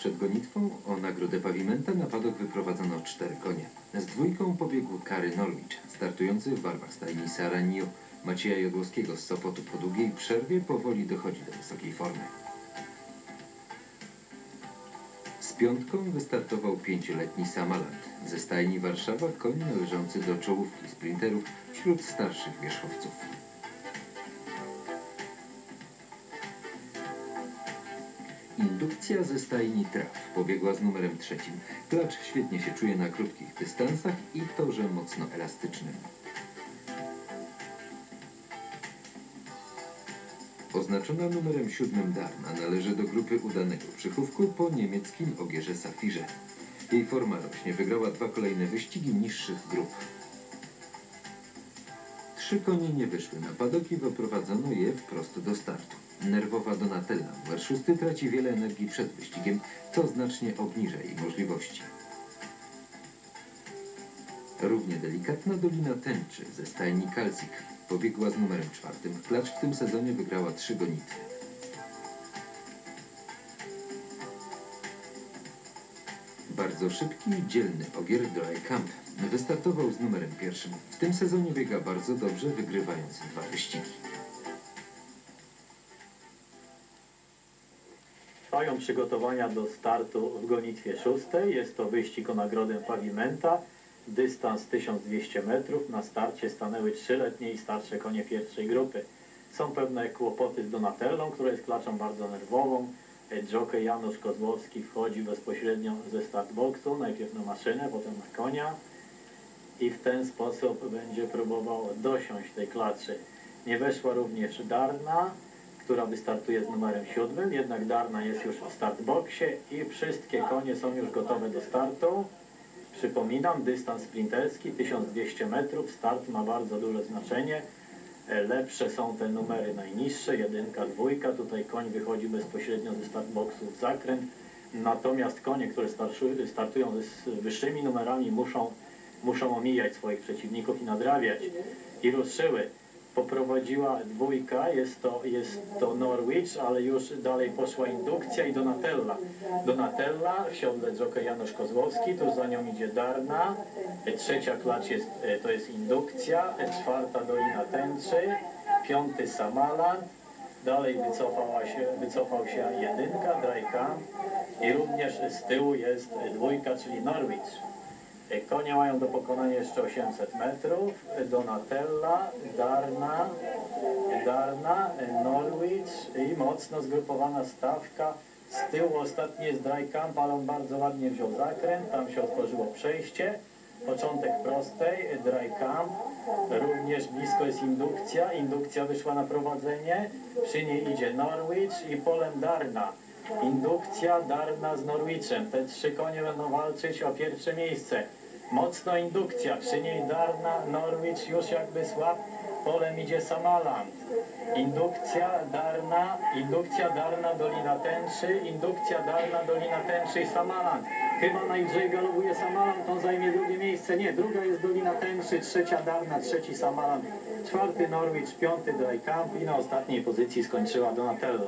Przed gonitwą o nagrodę pawimenta na padok wyprowadzono cztery konie. Z dwójką pobiegł Kary Norwich, startujący w barwach stajni Saranio. Macieja Jodłowskiego z Sopotu po długiej przerwie powoli dochodzi do wysokiej formy. Z piątką wystartował pięcioletni Samaland. Ze stajni Warszawa koń należący do czołówki sprinterów wśród starszych wierzchowców. Indukcja ze stajni Traf pobiegła z numerem trzecim. Klacz świetnie się czuje na krótkich dystansach i torze mocno elastycznym. Oznaczona numerem siódmym Darna należy do grupy udanego przychówku po niemieckim Ogierze Safirze. Jej forma rośnie, wygrała dwa kolejne wyścigi niższych grup. Trzy konie nie wyszły na padok i wyprowadzono je wprost do startu. Nerwowa Donatella numer szósty traci wiele energii przed wyścigiem, co znacznie obniża jej możliwości. Równie delikatna Dolina Tęczy ze stajni Kalsik pobiegła z numerem czwartym. Klacz w tym sezonie wygrała trzy gonitwy. Bardzo szybki i dzielny Ogier Dry Camp wystartował z numerem pierwszym. W tym sezonie biega bardzo dobrze, wygrywając dwa wyścigi. Trwają przygotowania do startu w gonitwie szóstej. Jest to wyścig o nagrodę pawimenta. Dystans 1200 metrów. Na starcie stanęły trzyletnie i starsze konie pierwszej grupy. Są pewne kłopoty z Donatellą, która jest klaczą bardzo nerwową. Jockey Janusz Kozłowski wchodzi bezpośrednio ze startboxu, najpierw na maszynę, potem na konia i w ten sposób będzie próbował dosiąść tej klaczy. Nie weszła również Darna, która wystartuje z numerem siódmym, jednak Darna jest już w startboxie i wszystkie konie są już gotowe do startu. Przypominam, dystans sprinterski 1200 metrów, start ma bardzo duże znaczenie. E, Lepsze są te numery najniższe, jedynka, dwójka. Tutaj koń wychodzi bezpośrednio ze startboxu w zakręt. Natomiast konie, które startują s- wyższymi numerami muszą, muszą omijać swoich przeciwników i nadrabiać. I ruszyły. Poprowadziła dwójka, jest to, jest to Norwich, ale już dalej poszła indukcja i Donatella. Donatella, w siodle Janusz Kozłowski, tuż za nią idzie Darna, trzecia klacz jest, e, to jest indukcja, czwarta Dolina Tęczy, piąty Samaland, dalej wycofała się, wycofał się jedynka, Drajka. I również z tyłu jest dwójka, czyli Norwich. Konie mają do pokonania jeszcze 800 metrów. Donatella, Darna, Darna, Norwich i mocno zgrupowana stawka. Z tyłu ostatni jest Dry Camp, ale on bardzo ładnie wziął zakręt. Tam się otworzyło przejście. Początek prostej, Dry Camp. Również blisko jest indukcja. Indukcja wyszła na prowadzenie. Przy niej idzie Norwich i polem Darna. Indukcja, Darna z Norwichem. Te trzy konie będą walczyć o pierwsze miejsce. Mocno indukcja, przy niej Darna, Norwich już jakby słab. Polem idzie Samaland. Indukcja, Darna, indukcja, Darna, Dolina Tęczy, indukcja, Darna, Dolina Tęczy i Samaland. Chyba najdrzej galopuje Samaland, on zajmie drugie miejsce. Nie, druga jest Dolina Tęczy, trzecia Darna, trzeci Samaland, czwarty Norwich, piąty Dry Camp i na ostatniej pozycji skończyła Donatella.